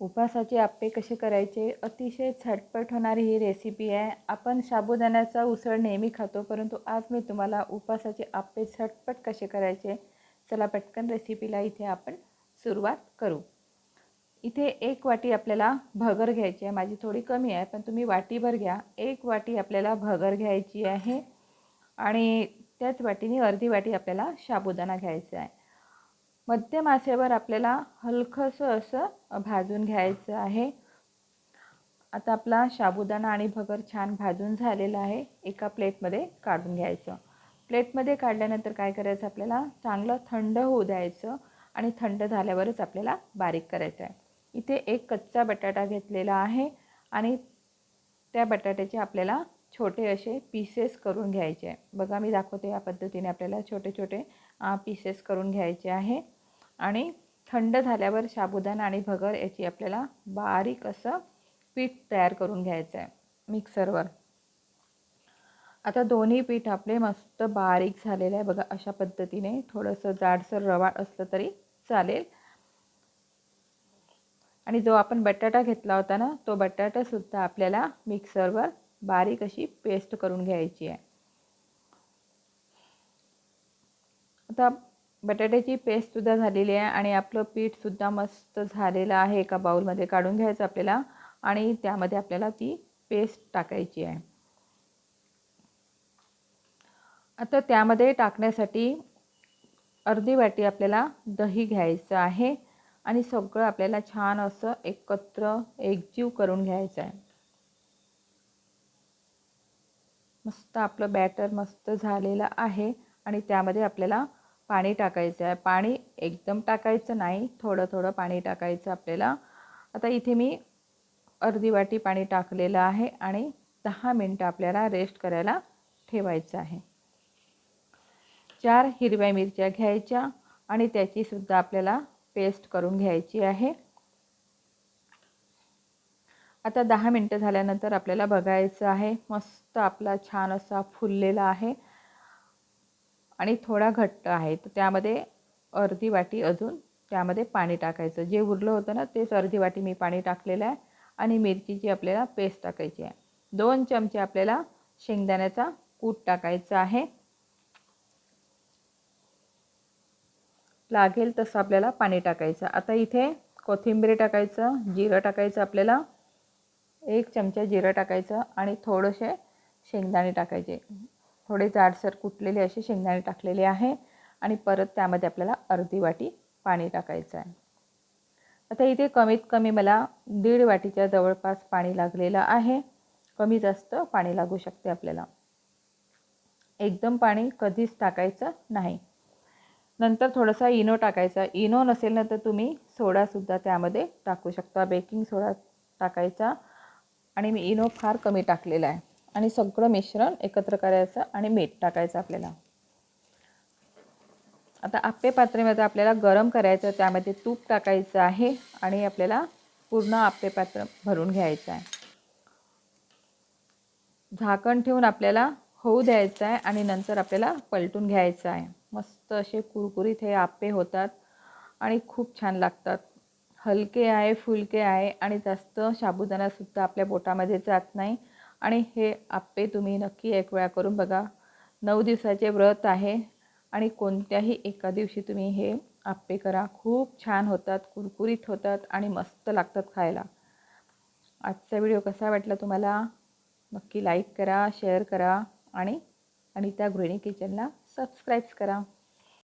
उपासाचे आप्पे कसे करायचे? अतिशय झटपट होणारी ही रेसिपी आहे. आपण साबुदाण्याचा उसळ नेहमी खातो परंतु आज मी तुम्हाला उपासाचे आप्पे झटपट कसे करायचे? चला पटकन रेसिपीला इथे आपण सुरुवात करू. इथे एक वाटी आपल्याला भगर घ्यायची आहे. माझी थोडी कमी आहे पण तुम्ही वाटीभर घ्या. एक वाटी आपल्याला भगर घ्यायची आहे आणि त्याच वाटीने अर्धी वाटी आपल्याला साबुदाणा घ्यायचा आहे. मध्यम आचेवर आपल्याला हलकंसं असं भाजून घ्यायचं आहे. आता आपला साबुदाणा आणि भगर छान भाजून झालेला आहे. एका प्लेटमध्ये काढून घ्यायचं. प्लेटमध्ये काढल्यानंतर काय करायचं आपल्याला? चांगलं थंड होऊ द्यायचं आणि थंड झाल्यावरच आपल्याला बारीक करायचं आहे. इथे एक कच्चा बटाटा घेतलेला आहे आणि त्या बटाट्याचे आपल्याला छोटे असे पीसेस करून घ्यायचे आहे. बघा मी दाखवते या पद्धतीने आपल्याला छोटे छोटे पीसेस करून घ्यायचे आहे. आणि थंड झाल्यावर साबुदाणा आणि भगर याची आपल्याला बारीक असं पीठ तयार करून घ्यायचं आहे मिक्सरवर. आता दोन्ही पीठ आपले मस्त बारीक झालेलं आहे. बघा अशा पद्धतीने थोडंसं जाडसर रवा असलं तरी चालेल. आणि जो आपण बटाटा घेतला होता ना तो बटाटासुद्धा आपल्याला मिक्सरवर बारीक अशी पेस्ट करून घ्यायची आहे. आता बटाट्याची पेस्टसुद्धा झालेली आहे आणि आपलं पीठसुद्धा मस्त झालेलं आहे एका बाऊलमध्ये काढून घ्यायचं आपल्याला आणि त्यामध्ये आपल्याला ती पेस्ट टाकायची आहे. आता त्यामध्ये टाकण्यासाठी अर्धी वाटी आपल्याला दही घ्यायचं आहे आणि सगळं आपल्याला छान असं एकत्र एकजीव करून घ्यायचं आहे. मस्त आपलं बॅटर मस्त झालेलं आहे आणि त्यामध्ये आपल्याला पाणी टाकायचं आहे. पाणी एकदम टाकायचं नाही. थोडं थोडं पाणी टाकायचं आपल्याला. आता इथे मी अर्धी वाटी पाणी टाकलेलं आहे आणि दहा मिनटं आपल्याला रेस्ट करायला ठेवायचं आहे. चार हिरव्या मिरच्या घ्यायच्या आणि त्याचीसुद्धा आपल्याला पेस्ट करून घ्यायची आहे. आता दहा मिनटं झाल्यानंतर आपल्याला बघायचं आहे. मस्त आपला छान असा फुललेला आहे. आणि थोडा घट्ट आहे तर त्यामध्ये अर्धी वाटी अजून त्यामध्ये पाणी टाकायचं. जे उरलं होतं ना तेच अर्धी वाटी मी पाणी टाकलेलं आहे आणि मिरचीची आपल्याला पेस्ट टाकायची आहे. दोन चमचे आपल्याला शेंगदाण्याचा कूट टाकायचा आहे. लागेल तसं आपल्याला पाणी टाकायचं. आता इथे कोथिंबीर टाकायचं जिरं टाकायचं आपल्याला. एक चमचा जिरं टाकायचं आणि थोडेसे शेंगदाणे टाकायचे. थोडे जाडसर कुटलेले असे शेंगदाणे टाकलेले आहे आणि परत त्यामध्ये आपल्याला अर्धी वाटी पाणी टाकायचं आहे. आता इथे कमीत कमी मला दीड वाटीच्या जवळपास पाणी लागलेलं आहे. कमी जास्त पाणी लागू शकते आपल्याला. एकदम पाणी कधीच टाकायचं नाही. नंतर थोडासा इनो टाकायचा. इनो नसेल ना तर तुम्ही सोडासुद्धा त्यामध्ये टाकू शकता. बेकिंग सोडा टाकायचा. आणि मी इनो फार कमी टाकलेला आहे. आणि सगळं मिश्रण एकत्र करायचं आणि मीठ टाकायचं आपल्याला. आता आप्पे पात्रेमध्ये आपल्याला गरम करायचं त्यामध्ये तूप टाकायचं आहे आणि आपल्याला पूर्ण आप्पे पात्र भरून घ्यायचं आहे. झाकण ठेवून आपल्याला होऊ द्यायचं आहे आणि नंतर आपल्याला पलटून घ्यायचं आहे. मस्त असे कुरकुरीत हे आप्पे होतात आणि खूप छान लागतात. हलके आहे फुलके आहे आणि जास्त साबुदाणासुद्धा आपल्या बोटामध्ये जात नाही. आणि हे आप्पे तुम्ही नक्की एक वेळा करून बघा. नऊ दिवसाचे व्रत आहे आणि कोणत्याही एका दिवशी तुम्ही हे आप्पे करा. खूप छान होतात कुरकुरीत होतात आणि मस्त लागतात खायला. आजचा व्हिडिओ कसा वाटला तुम्हाला? नक्की लाईक करा शेअर करा आणि आणि त्या गृहिणी किचनला सबस्क्राईब्स करा.